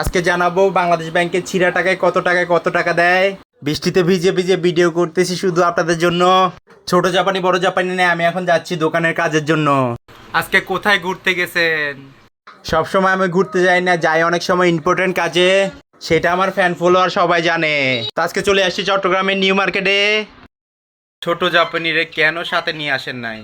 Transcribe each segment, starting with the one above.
আজকে জানাব বাংলাদেশ ব্যাংকের ছিঁড়া টাকায় কত টাকায় কত টাকা দেয়। বৃষ্টিতে ভিজে ভিজে ভিডিও করতেছি শুধু আপনাদের জন্য। ছোট জাপানি, বড় জাপানি নেই আমি এখন যাচ্ছি দোকানের কাজের জন্য। আজকে কোথায় ঘুরতে গেছেন? সব সময় আমি ঘুরতে যাই না, যাই অনেক সময় ইম্পর্টেন্ট কাজে। সেটা আমার ফ্যান ফলোয়ার সবাই জানে। তো আজকে চলে আসছি চট্টগ্রামের নিউ মার্কেটে ছোট জাপানিরে কেন সাথে নিয়ে আসেন নাই?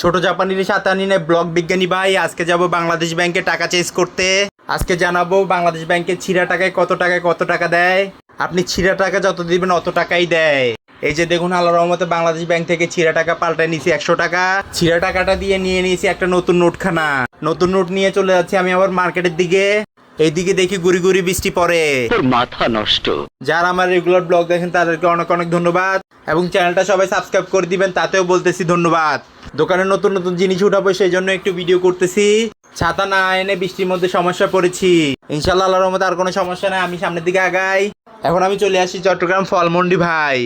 ছোট জাপানির সাথে আনি নাই ব্লক বিজ্ঞানী ভাই, আজকে যাব বাংলাদেশ ব্যাংকে টাকা চেঞ্জ করতে। আজকে জানাব বাংলাদেশ ব্যাংকের ছিঁড়া টাকায় কত টাকায় কত টাকা দেয়। আপনি ছিঁড়া টাকা যত দিবেন অত টাকাই দেয়। এই যে দেখুন আল্লাহ রহমতে বাংলাদেশ ব্যাংক থেকে ছিঁড়া টাকা পাল্টায় নিয়েছি একশো টাকা। ছিঁড়া টাকাটা দিয়ে নিয়ে নিয়েছি একটা নতুন নোটখানা। নতুন নোট নিয়ে চলে যাচ্ছি আমি আবার মার্কেটের দিকে। এইদিকে দেখি গুড়ি গুড়ি বৃষ্টি পড়ে। তোর মাথা নষ্ট। যারা আমার রেগুলার ব্লগ দেখেন তাদেরকে অনেক অনেক ধন্যবাদ। এবং চ্যানেলটা সবাই সাবস্ক্রাইব করে দিবেন তাতেও বলতেছি ধন্যবাদ। দোকানে নতুন নতুন জিনিস উঠাবো সেই জন্য একটু ভিডিও করতেছি। ছাতা না এনে বৃষ্টির মধ্যে সমস্যা পড়েছি। ইনশাল্লাহ আল্লাহর রহমতে আর কোনো সমস্যা নাই আমি সামনের দিকে আগাই। এখন আমি চলে আসি চট্টগ্রাম ফলমন্ডি ভাই।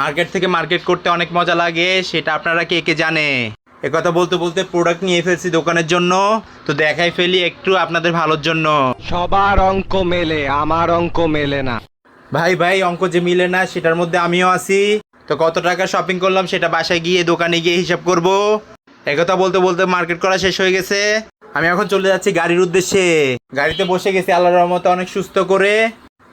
মার্কেট থেকে মার্কেট করতে অনেক মজা লাগে সেটা আপনারা কে কে জানে? একথা বলতে বলতে প্রোডাক্ট নিয়ে ফেলছি দোকানের জন্য তো দেখাই ফেলি একটু আপনাদের ভালোর জন্য। সবার অঙ্ক মেলে আমার অঙ্ক মেলে না। ভাই ভাই অঙ্ক যে মিলে না সেটার মধ্যে আমিও আছি। তো কত টাকা শপিং করলাম সেটা বাসায় গিয়ে দোকানে গিয়ে হিসাব করব। একথা বলতে বলতে মার্কেট করা শেষ হয়ে গেছে। আমি এখন চলে যাচ্ছি গাড়ির উদ্দেশ্যে। গাড়িতে বসে গেছি আল্লাহর রহমতে অনেক সুস্থ করে।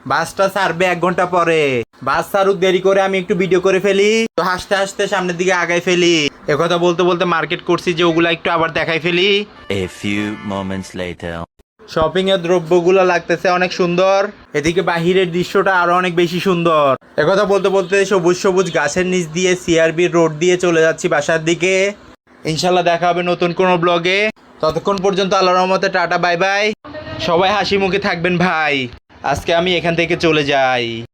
বাসটা ছাড়বে এক ঘণ্টা পরে। বাস ছাড়ুক দেরি করে আমি একটু ভিডিও করে ফেলি। তো হাসতে হাসতে সামনের দিকে আগাই ফেলি। একথা বলতে বলতে মার্কেট করছি যে ওগুলা একটু আবার দেখাই ফেলি। Later. শপিং এর দ্রব্যগুলো লাগতেছে অনেক সুন্দর। এদিকে বাহিরের দৃশ্যটা আরও অনেক বেশি সুন্দর। একথা বলতে বলতে সবুজ সবুজ গাছের নিচ দিয়ে সিআরবি রোড দিয়ে চলে যাচ্ছি বাসার দিকে। ইনশাল্লাহ দেখা হবে নতুন কোনো ব্লগে ততক্ষণ পর্যন্ত আল্লাহ রহমতে টাটা, বাই বাই। সবাই হাসি মুখে থাকবেন, ভাই। আজকে আমি এখান থেকে চলে যাই।